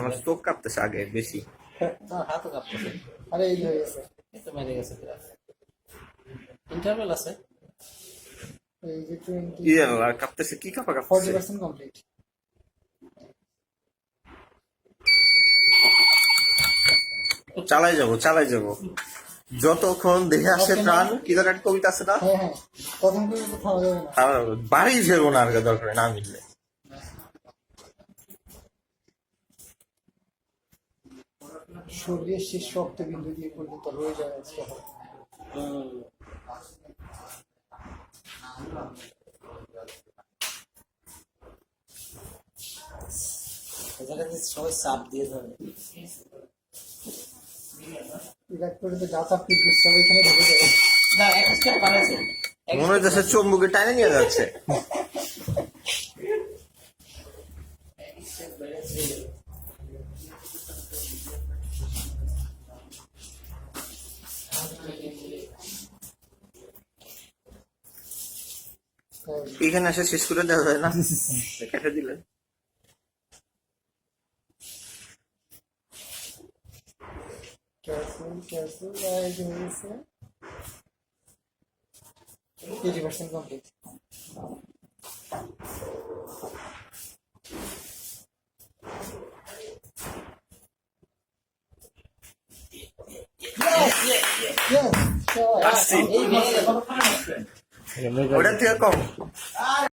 আমার চোখ কাঁপতেছে আগে বেশি। হাতও কাঁপতেছে। আরে এই হয়ে গেছে এই তো মেরে গেছে ইন্টারভেল আছে। এই যে কাঁপতেছে কি কাঁপা কাঁপতেছে? পার্সেন্ট কমপ্লিট চালাই যাব চালাই যাব। যতক্ষণ দেখে আসে প্রাণ কি একটা কবিতা আছে না? হ্যাঁ হ্যাঁ। বাড়ি যাব না। আর দরকার না মিললে। শরীরের শেষ রক্তবিন্দু দিয়ে পর্যন্ত রয়ে যায় আজকে সবাই চাপ দিয়ে ধরে। এখানে ঢুকে যাবে না এক স্টেপ মনে হচ্ছে চম্বুকে টাইনে নিয়ে যাচ্ছে। এখানে আসে শেষ করে দেওয়া যায় না? কেটে দিলেন। Careful, careful, এই যে হয়ে গেছে এইটি ওটা থেকে কম